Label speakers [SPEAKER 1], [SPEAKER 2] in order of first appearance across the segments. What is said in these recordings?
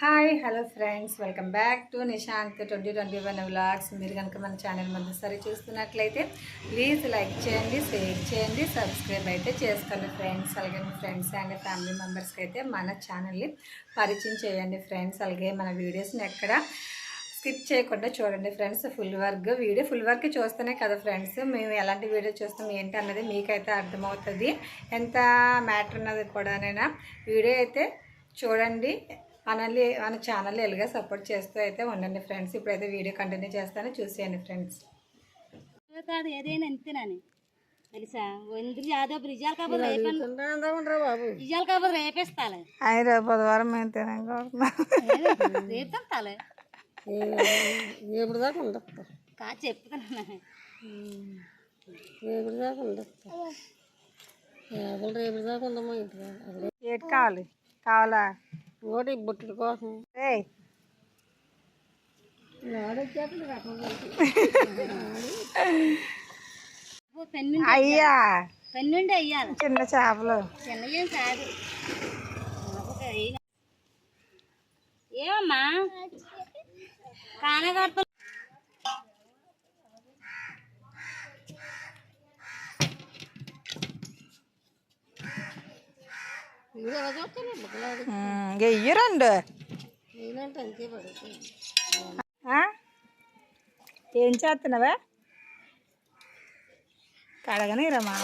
[SPEAKER 1] Hi hello friends welcome back to Nishant twenty twenty one vlogs మీరు కనుక మన channel మొదటిసారి చూస్తున్నట్లయితే ప్లీజ్ లైక్ చేయండి షేర్ చేయండి సబ్స్క్రైబ్ అయితే చేసుకోండి ఫ్రెండ్స్ అలాగే మీ ఫ్రెండ్స్ అండ్ ఫ్యామిలీ మెంబర్స్కి అయితే మన ఛానల్ని పరిచయం చేయండి ఫ్రెండ్స్ అలాగే మన వీడియోస్ని ఎక్కడ స్కిప్ చేయకుండా చూడండి friends full work video full work చూస్తేనే కదా ఫ్రెండ్స్ మేము ఎలాంటి వీడియో చూస్తాం ఏంటి అన్నది మీకైతే అర్థమవుతుంది. ఎంత మ్యాటర్ ఉన్నది కూడానైనా వీడియో అయితే చూడండి. మనల్ని మన ఛానల్ ఎలాగా సపోర్ట్ చేస్తూ అయితే ఉండండి ఫ్రెండ్స్ ఇప్పుడైతే వీడియో కంటిన్యూ చేస్తాను. చూసేయండి ఫ్రెండ్స్
[SPEAKER 2] కాదు ఏదైనా అంతేనని. తెలుసా? ఎందుకు యాదవ్ రిజాల్ కాకపోతే రేపే రిజాల్ కాకపోతే రేపేస్తాలే.
[SPEAKER 1] ఆయన రేపు బుధవారం మేము తినకూడదు
[SPEAKER 2] రేపేస్తాలే.
[SPEAKER 3] ఎప్పుడు దాకా ఉండదు
[SPEAKER 2] కా చెప్తున్నా
[SPEAKER 3] రేపటి దాకా ఉండదు రేపటి రేపటి దాకా ఉండమా ఇంటి అదే
[SPEAKER 1] ఏటి కావాలి? కావాలా?
[SPEAKER 3] ఒకటి బుట్టడి కోసం.
[SPEAKER 1] అయ్యా.
[SPEAKER 2] పెన్నుండి అయ్యాలి
[SPEAKER 1] చిన్న చేపలు.
[SPEAKER 2] చిన్న ఏం కాదు. ఏమమ్మా? కానగడత
[SPEAKER 3] అంతే పడుతుంది.
[SPEAKER 1] ఏం చేస్తున్నావా? కడగనిరా మా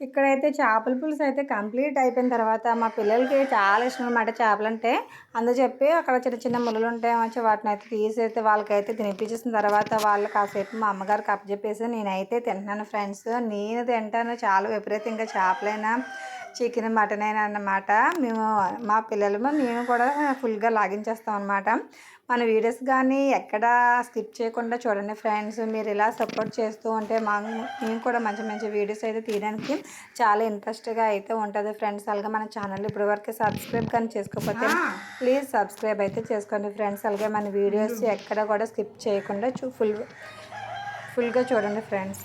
[SPEAKER 1] ఇక్కడైతే చేపల పులుసు అయితే కంప్లీట్ అయిపోయిన తర్వాత మా పిల్లలకి చాలా ఇష్టం అనమాట చేపలు అంటే అందుకు చెప్పి అక్కడ చిన్న చిన్న ముళ్ళు ఉంటాయి మంచి వాటిని అయితే తీసేస్తే వాళ్ళకైతే తినిపించేసిన తర్వాత వాళ్ళు కాసేపు మా అమ్మగారికి అప్పచెప్పేసి నేనైతే తింటున్నాను ఫ్రెండ్స్. నేను తింటాను చాలా విపరీతంగా చేపలైనా. చికెన్ మటన్ అయినా అన్నమాట. మేము మా పిల్లలు మేము కూడా ఫుల్గా లాగించేస్తాం అనమాట మన వీడియోస్ కానీ ఎక్కడ స్కిప్ చేయకుండా చూడండి ఫ్రెండ్స్. మీరు ఇలా సపోర్ట్ చేస్తూ ఉంటే మా మేము కూడా మంచి మంచి వీడియోస్ అయితే తీయడానికి చాలా ఇంట్రెస్ట్గా అయితే ఉంటుంది ఫ్రెండ్స్. అలాగే మన ఛానల్ ఇప్పటి వరకు సబ్స్క్రైబ్ కానీ చేసుకోకపోతే ప్లీజ్ సబ్స్క్రైబ్ అయితే చేసుకోండి ఫ్రెండ్స్. అలాగే మన వీడియోస్ ఎక్కడ కూడా స్కిప్ చేయకుండా చూ ఫుల్ ఫుల్గా చూడండి ఫ్రెండ్స్.